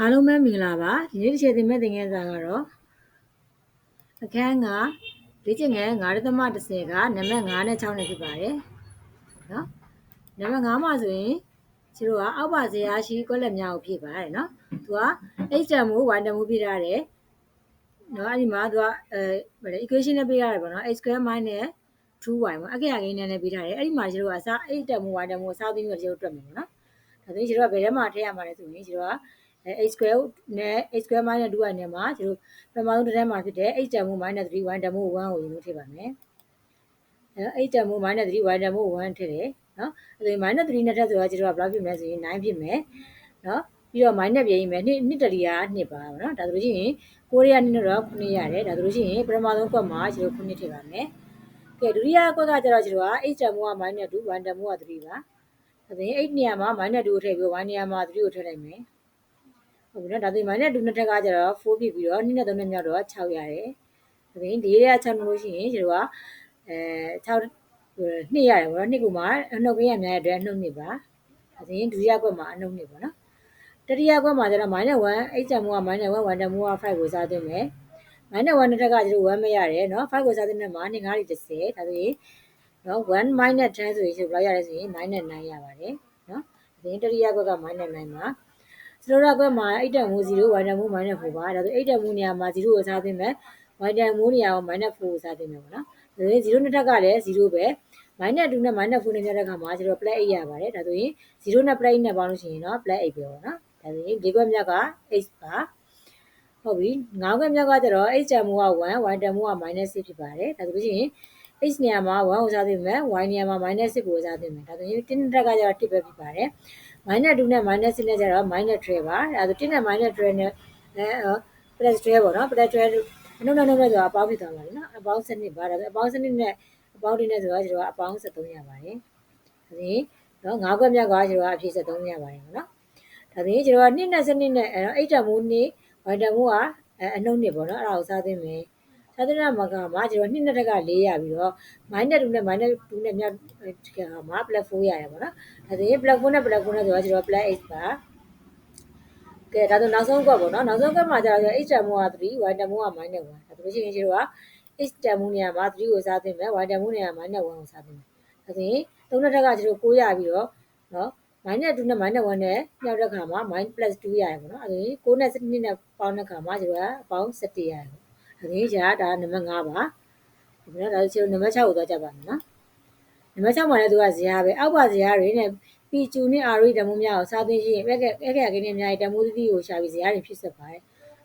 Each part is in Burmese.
အားလုံးပဲမင်္ဂလာပါဒီနေ့တစ်ချက်သင်မဲ့သင်ခန်းစာကတော့အခန်းကလေ့ကျင့်ငယ်9.30ကနံပါတ်9နဲ့6နဲ့ဖြစ်ပါတယ်နော်နံပါတ်9မှာဆိုရင်ကျတို့ကအောက်ပါဇရာရှိကွက်လက်များကိုဖြည့်ပါတယ်နော်သူက h တန်မှု y တန်မှုပြထားတယ်နော်အဲ့ဒီမှာသူကအဲ equation နဲ့ပြထားတယ်ပေါ့နော် x square minus 2y ပေါ့အကြရကိန်းနဲ့ပြထားတယ်အဲ့ဒီမှာကျတို့ကအစား h တန်မှု y တန်မှုအစားသိပြီးတော့ကျတို့တွက်မယ်ပေါ့နော်ဒါဆိုရင်ကျတို့ကဘယ်ထဲမှာထည့်ရမှာလဲဆိုရင်ကျတို့ကအဲ h square နဲ့ h square minus 2y နဲ့မှာကျတို့ပထမဆုံးတစ်ထဲမှာဖြစ်တဲ့ h တန်မှု minus 3 y တန်မှု1ကိုယူလို့ထည့်ပါမယ်အဲ h တန်မှု minus 3 y တန်မှု1ထည့်တယ်နော်အဲဒါ minus 3နဲ့ထပ်ဆိုတော့ကျတို့ကဘယ်လောက်ဖြစ်မလဲဆိုရင်9ဖြစ်မယ်နော်ပြီးတော့ minus ပြင်ရင်မယ်နှစ်နှစ်တရီက2ပါပါနော်ဒါဆိုလို့ရှိရင်ကိုရီးယားနှစ်တော့9ရတယ်ဒါဆိုလို့ရှိရင်ပထမဆုံးကွက်မှာကျတို့9ထည့်ပါမယ်ကဲဒုတိယကွက်ကကျတော့ကျတို့က h တန်မှုက minus 2 y တန်မှုက3ပါဒါဆိုရင် h နေရာမှာ minus 2ကိုထည့်ပြီး y နေရာမှာ3ကိုထည့်လိုက်မယ် ဟုတ်ပြီနော်ဒါဆိုရင် minus 2နှစ်ထက်ကကျတော့4ဖြစ်ပြီးတော့2နဲ့3နဲ့မြောက်တော့6ရတယ်ဒါဆိုရင်ဒီရဲက6လို့ရှိရင်ကျတို့ကအဲ6နှစ်ရတယ်ပေါ့နော်နှစ်ကူမှာအနှုတ်ကင်းရများတဲ့အတွက်အနှုတ်နှစ်ပါဒါဆိုရင်ဒုတိယကွက်မှာအနှုတ်နှစ်ပေါ့နော်တတိယကွက်မှာကျတော့ -1 h တန်မှုက -1 1တန်မှုက5ကိုစားသွင်းမယ် -1 နှစ်ထက်ကကျတော့1မရတယ်နော်5ကိုစားသွင်းတဲ့မှာ2 5 30ဒါဆိုရင်နော်1 -10 ဆိုရင်ဘယ်လောက်ရလဲဆိုရင် -9 ရပါတယ်နော်ဒါဆိုရင်တတိယကွက်က -9 ပါစ လိုရာကွက်မှာ8တန်မိုး0 y တန်မိုး -4 ပါဒါဆို8တန်မိုးနေရာမှာ0ကိုစားသိမယ် y တန်မိုးနေရာကို -4 ကိုစားသိမယ်ပေါ့နော်ဒါဆိုရင်0နှစ်ထက်ကလည်း0ပဲ minus 2နဲ့ minus 4နဲ့ပြတဲ့အခါမှာကျတော့ plus 8ရပါတယ်ဒါဆိုရင်0နဲ့ plus 8နဲ့ပေါင်းလို့ရှိရင်တော့ plus 8ပဲပေါ့နော်ဒါဆိုရင်၄ခွက်မြတ်က8ပါဟုတ်ပြီ၅ခွက်မြတ်ကကျတော့ h တန်မိုးက1 y တန်မိုးက -6 ဖြစ်ပါတယ်ဒါဆိုလို့ရှိရင် x နေရာမှာ1ကိုစားသိမယ် y နေရာမှာ -6 ကိုစားသိမယ်ဒါဆိုရင်1နှစ်ထက်ကကျတော့1ပဲဖြစ်ပါတယ် minus 2နဲ့ minus 6နဲ့ကျတော့ minus 12ပါအဲဒါ1နဲ့ minus 12နဲ့အဲ plus 12ပေါ့နော် plus 12အနှုတ်နဲ့နှုတ်နဲ့ဆိုတာအပေါင်းဖြစ်သွားပါလိမ့်နော်အပေါင်း7နှစ်ပါဒါဆိုအပေါင်း7နှစ်နဲ့အပေါင်း1နဲ့ဆိုတော့ကျွန်တော်အပေါင်း73ရပါတယ်ဒါဆိုရင်နော်၅ခွက်မြတ်ကကျွန်တော်အဖြေ73ရပါတယ်ပေါ့နော်ဒါဆိုရင်ကျွန်တော်2နဲ့7နှစ်နဲ့အဲတော့8တန်မိုးနှစ်ဝိုင်တန်မိုးကအနှုတ်နှစ်ပေါ့နော်အဲ့ဒါကိုစားသိမယ် သာသနာမကမှာကျွန်တော်နှစ်နှစ်တက်က4ရပြီးတော့ minus 2နဲ့ minus 2နဲ့မြောက်ကမှာ plus 4ရတယ်ပေါ့နော်ဒါဆိုရင် plus 4နဲ့ plus 4နဲ့ဆိုတော့ကျွန်တော် plus 8ပါကဲဒါဆိုနောက်ဆုံးကွက်ပေါ့နော်နောက်ဆုံးကွက်မှာကျတော့ h တန်မိုးက3 y တန်မိုးက -1 ဒါဆိုလို့ရှိရင်ကျွန်တော်က h တန်မိုးနေရာမှာ3ကိုစားသိမယ် y တန်မိုးနေရာမှာ -1 ကိုစားသိမယ်ဒါဆိုရင်သုံးနှစ်တက်ကကျွန်တော်9ရပြီးတော့နော် minus 2နဲ့ minus 1နဲ့မြောက်တဲ့ခါမှာ minus plus 2ရတယ်ပေါ့နော်အဲဒါရင်9နဲ့7နဲ့ပေါင်းတဲ့ခါမှာကျွန်တော်ကအပေါင်း7ရတယ် ပေါ့ဒါဆိုရင်ဒါကနံပါတ်5ပါဒီနော်ဒါဆိုကျွန်တော်နံပါတ်6ကိုသွားကြပါမယ်နော်နံပါတ်6မှာလည်းသူကဇရာပဲအောက်ပါဇရာတွေနဲ့ပီကျူနဲ့အာရီတမိုးများကိုစားသိရှိရင်အဲ့ကအဲ့ကကိန်းနဲ့အများကြီးတမိုးသတိကိုရှာပြီးဇရာတွေဖြစ်ဆက်ပါတယ်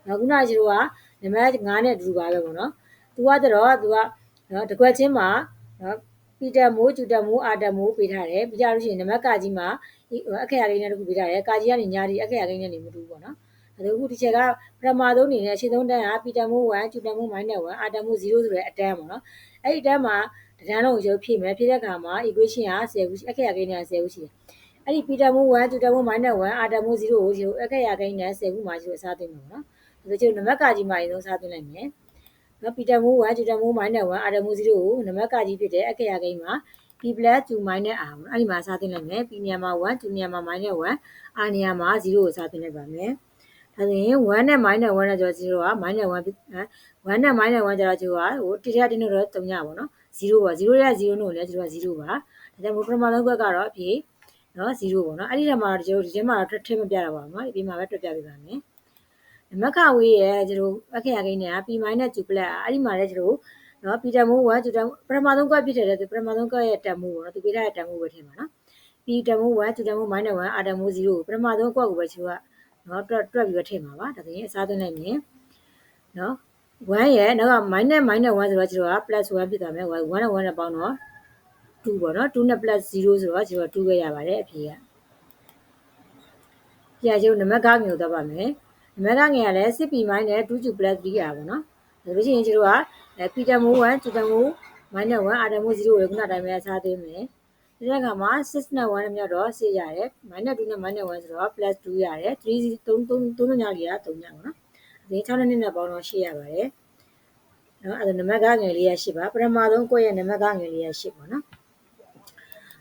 နောက်ခုနကကျွန်တော်ကနံပါတ်5နဲ့အတူတူပါပဲပေါ့နော်သူကတော့သူကနော်တကွက်ချင်းမှာနော်ပီတာမိုးကျူတာမိုးအာတာမိုးပေးထားတယ်ပြီးကြလို့ရှိရင်နံပါတ်ကကြီးမှာအခရာကိန်းနဲ့တခုပေးထားတယ်ကာကြီးကနေညာဒီအခရာကိန်းနဲ့နေမတူဘူးပေါ့နော် အဲဒါခုဒီချက်ကပထမဆုံးအနေနဲ့အရှင်းဆုံးတန်းကပီတာမိုး1ကျူတာမိုး -1 အာတာမိုး0ဆိုတဲ့အတန်းပေါ့နော်အဲ့ဒီအတန်းမှာတန်းလုံးကိုရုပ်ဖြည့်မယ်ဖြည့်တဲ့အခါမှာ equation က10ခုအခရာကိန်းနဲ့10ခုရှိတယ်အဲ့ဒီပီတာမိုး1ကျူတာမိုး -1 အာတာမိုး0ကို0အခရာကိန်းနဲ့10ခုမှာ0အစားသိမယ်ပေါ့နော်ဒါဆိုကျနံပါတ်ကကြီးမှာအရင်ဆုံးစားသွင်းလိုက်မယ်နော်ပီတာမိုး1ဂျူတာမိုး -1 အာတာမိုး0ကိုနံပါတ်ကကြီးဖြစ်တဲ့အခရာကိန်းမှာ p plus 2 minus r ပေါ့အဲ့ဒီမှာစားသွင်းလိုက်မယ် p နေရာမှာ1 2နေရာမှာ minus 1 r နေရာမှာ0ကိုစားသွင်းလိုက်ပါမယ် ဒါဆိုရင်1နဲ့ minus 1နဲ့ကျတော့0က minus 1 1နဲ့ minus 1ကျတော့0ကဟိုတိထတင်းတော့3ညပါနော်0ပါ0ရဲ့0လို့လည်း0က0ပါဒါကြောင့်မို့ပထမဆုံးကွက်ကတော့အဖြစ်နော်0ပေါ့နော်အဲ့ဒီထဲမှာတော့ကျွန်တော်ဒီထဲမှာတော့ထည့်မပြတာပါဘူးနော်ဒီမှာပဲတွက်ပြပေးပါမယ်နမခဝေးရဲ့ကျွန်တော်အခရာကိန်းနဲ့ p minus 2 plus အဲ့ဒီမှာလည်းကျွန်တော်နော်ပီတန်မိုး1ကျူတန်ပထမဆုံးကွက်ဖြစ်တယ်တဲ့ပထမဆုံးကွက်ရဲ့တန်မိုးပေါ့နော်သူပေးထားတဲ့တန်မိုးပဲထည့်မှာနော်ပီတန်မိုး1ကျူတန်မိုး -1 အာတန်မိုး0ပထမဆုံးကွက်ကိုပဲကျွန်တော်က နော်တွက်တွက်ပြီးတော့ထည့်မှာပါဒါဆိုရင်အစားသွင်းလိုက်မယ်နော်1ရဲ့နောက်က minus minus 1ဆိုတော့ကျွန်တော်က plus 1ဖြစ်သွားမယ်1နဲ့1နဲ့ပေါင်းတော့2ပေါ့နော်2နဲ့ plus 0ဆိုတော့ကျွန်တော်2ပဲရပါတယ်အဖြေကပြရုပ်နံပါတ်ကငယ်တော့ပါမယ်နံပါတ်ကငယ်ကလည်း 6p minus 2q plus 3ရပါပေါ့နော်ဒါလို့ရှိရင်ကျွန်တော်ကအဲပီတာမိုး1ကျူတမိုး minus 1အာတမိုး0ကိုခုနတိုင်းပဲအစားသွင်းမယ် ဒီကမှာ6နဲ့1နဲ့မြောက်တော့6ရတယ် minus 2နဲ့ minus 1ဆိုတော့ plus 2ရတယ်3 3 3 3ညလေးက3ညပါနော်ဒီ6နဲ့2နဲ့ပေါင်းတော့8ရပါတယ်နော်အဲ့ဒါနံပါတ်ကငယ်လေးရ8ပါပထမဆုံးကိုယ့်ရဲ့နံပါတ်ကငယ်လေးရ8ပါနော်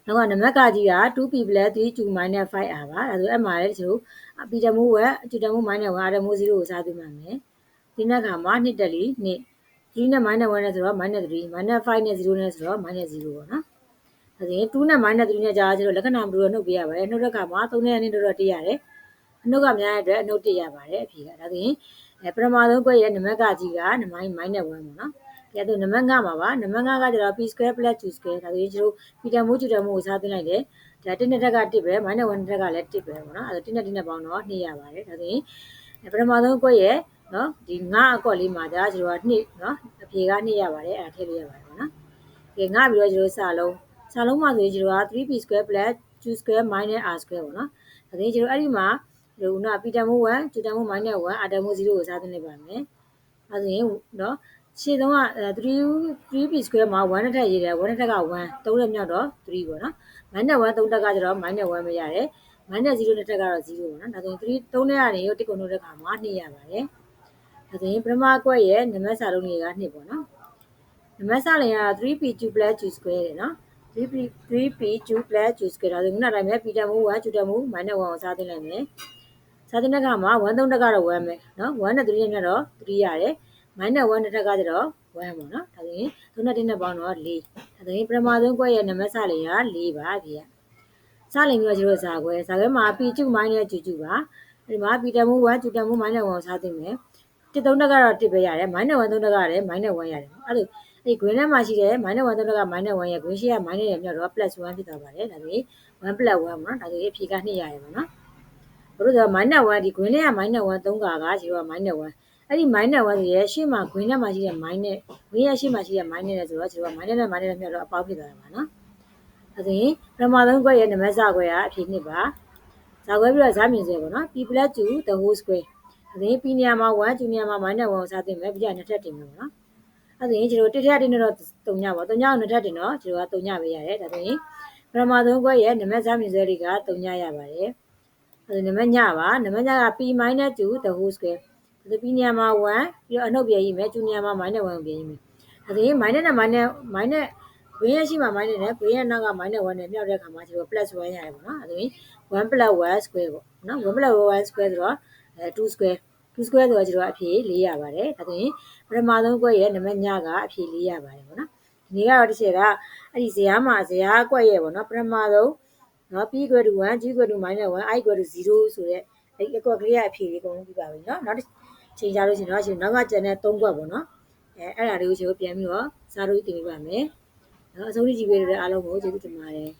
နောက်ကနံပါတ်ကကြီးက 2p 3 2 5r ပါဒါဆိုအဲ့မှာလည်းကျွန်တော်ပီတမိုးဝက်အကျူတမိုး -1 အာတမိုး0ကိုစားသွင်းပါမယ်ဒီနေ့ကမှာ2တက်လီ2 3နဲ့ -1 နဲ့ဆိုတော့ -3 -5 နဲ့0နဲ့ဆိုတော့ -0 ပေါ့နော် ဒါဆိုရင်2နဲ့ -3 နဲ့ကြာကျွန်တော်လက္ခဏာမတူတော့နှုတ်ပေးရပါတယ်နှုတ်တဲ့အခါမှာ3နဲ့2တော့1ရတယ်အနှုတ်ကများတဲ့အတွက်အနှုတ်1ရပါတယ်အဖြေကဒါဆိုရင်အဲပထမဆုံးကွက်ရဲ့နံပါတ်ကကြီးကနမိုင်း -1 ပေါ့နော်။ဒါဆိုနံပါတ်5မှာပါ။နံပါတ်5ကကျတော့ p square plus 2 square ဒါဆိုရင်ကျွန်တော်ပီတာမိုးကျူတာမိုးကိုစားသွင်းလိုက်တယ်။ဒါ1နဲ့တက်က1ပဲ minus 1တက်ကလည်း1ပဲပေါ့နော်။အဲဒါ1နဲ့1နဲ့ပေါင်းတော့2ရပါတယ်။ဒါဆိုရင်ပထမဆုံးကွက်ရဲ့နော်ဒီ9အကွက်လေးမှာဒါကျွန်တော်က2နော်အဖြေက2ရပါတယ်အဲဒါထည့်လို့ရပါတယ်ပေါ့နော်။ကဲ9ပြီးတော့ကျွန်တော်စာလုံး စာလုံးမှာဆိုရင်ကျွန်တော်က 3p square plus 2 square minus r square ပေါ့နော်။ဒါဆိုရင်ကျွန်တော်အဲ့ဒီမှာဒီကပီတာမိုး1ကျူတာမိုး minus 1အာတာမိုး0ကိုစားသွင်းလိုက်ပါမယ်။အဲဆိုရင်နော်ရှေ့ဆုံးက3 3p square မှာ1တစ်ထပ်ရေးတယ်1တစ်ထက်က1 3လက်မြောက်တော့3ပေါ့နော် minus 1 3တက်ကကျတော့ minus 1ပဲရတယ် minus 0တစ်ထက်ကတော့0ပေါ့နော်ဒါဆိုရင်3 3နဲ့ကနေရောတစ်ကုန်လို့တဲ့ခါမှာ2ရပါတယ်ဒါဆိုရင်ပထမကွက်ရဲ့နံပါတ်စာလုံးတွေက2ပေါ့နော်နံပါတ်စာလုံးက 3p2 2 square တယ်နော် 3p2 plus juice ကြတာဆိုခုနတိုင်းပဲ beta mole 1 juta mole minus 1ကိုစားသိလိုက်မယ်စားတဲ့နှက်ကမှာ1 3တက်ကတော့1ပဲနော်1နဲ့3နဲ့တော့3ရတယ် minus 1နဲ့တက်ကတော့1ပေါ့နော်ဒါဆိုရင်3နဲ့3နဲ့ပေါင်းတော့4ဒါဆိုရင်ပထမဆုံးကွက်ရဲ့နံပါတ်စလေးက4ပါဗျာစလိမ်မျိုးကျတော့ဇာခွဲဇာခွဲမှာ p ကျူ minus ကျူကျူပါဒီမှာ p တမူ1ကျူတမူ minus 1ကိုစားသိမယ်တစ်သုံးတက်ကတော့တစ်ပဲရတယ် minus 1သုံးတက်ကလည်း minus 1ရတယ်အဲ့ဒါ အဲ့ green ထဲမှာရှိတဲ့ minus 1သုံးတက်က minus 1ရဲ့ green ရှိက minus ရဲ့မြောက်တော့ plus 1ဖြစ်သွားပါတယ်ဒါဆိုရင်1 plus 1ပေါ့နော်ဒါဆိုရင်အဖြေက2ရတယ်ပေါ့နော်ဘလို့ဆိုတော့ minus 1ဒီ green ထဲက minus 1 3ကာက0က minus 1အဲ့ဒီ minus 1ရဲ့ရှေ့မှာ green ထဲမှာရှိတဲ့ minus green ရဲ့ရှေ့မှာရှိတဲ့ minus နဲ့ဆိုတော့0က minus နဲ့ minus နဲ့မြောက်တော့အပေါင်းဖြစ်သွားတာပါနော်ဒါဆိုရင်ပထမဆုံးကွက်ရဲ့နံပါတ်စကွက်ကအဖြေ2ပါဇာခွဲပြီးတော့ဇာမြင်ဆွဲပေါ့နော် p 2 the whole square ဒါဆိုရင် p နေရာမှာ1 2နေရာမှာ minus 1ကိုစားသိမယ်ပြီးကြနှစ်ထပ်တင်မယ်ပေါ့နော် အဲ့ဒါရင်ကျွန်တော်တစ်ထပ်တင်တော့3ညပေါ့3ညကိုနှစ်ထပ်တင်တော့ကျွန်တော်က3ညပဲရတယ်ဒါဆိုရင်ပထမဆုံးကွက်ရဲ့နံပါတ်ဇာမြင်ဆွဲတွေက3ညရပါတယ်အဲ့ဒါနံပါတ်ညပါနံပါတ်ညက p 2 the whole square ဒါဆို p နေရာမှာ1ပြီးတော့အနှုတ်ပြန်ရေးမယ်2နေရာမှာ minus 1ကိုပြန်ရေးမယ်ဒါဆိုရင် minus နဲ့ minus minus ဝင်းရရှိမှာ minus နဲ့ဝင်းရနောက်က minus 1နဲ့မြောက်တဲ့အခါမှာကျွန်တော် plus 1ရတယ်ပေါ့နော်အဲဒါရင်1 plus 1 square ပေါ့နော်1 plus 1 square ဆိုတော့အဲ2 square 2 square ဆိုတော့ကျွန်တော်အဖြေ4ရပါတယ်ဒါဆိုရင်ပထမဆုံးကွက်ရဲ့နံပါတ်ညကအဖြေ4ရပါတယ်ပေါ့နော်ဒီနေ့ကတော့တစ်ချက်ကအဲ့ဒီဇယားမှာဇယားကွက်ရဲ့ပေါ့နော်ပထမဆုံးနော် p equal to 1 g equal to -1 i equal to 0ဆိုတဲ့အဲ့ဒီအကွက်ကလေးရဲ့အဖြေလေးအကုန်လုံးပြပါပြီနော်နောက်တစ်ချိန်ကြလို့ရှိရင်တော့ရှင်နောက်ကကျန်တဲ့3ကွက်ပေါ့နော်အဲအဲ့ဒါလေးကိုကျွန်တော်ပြန်ပြီးတော့စားလို့တင်ပြပါမယ်နော်အဆုံးထိကြည့်ပေးတဲ့အားလုံးကိုကျေးဇူးတင်ပါတယ်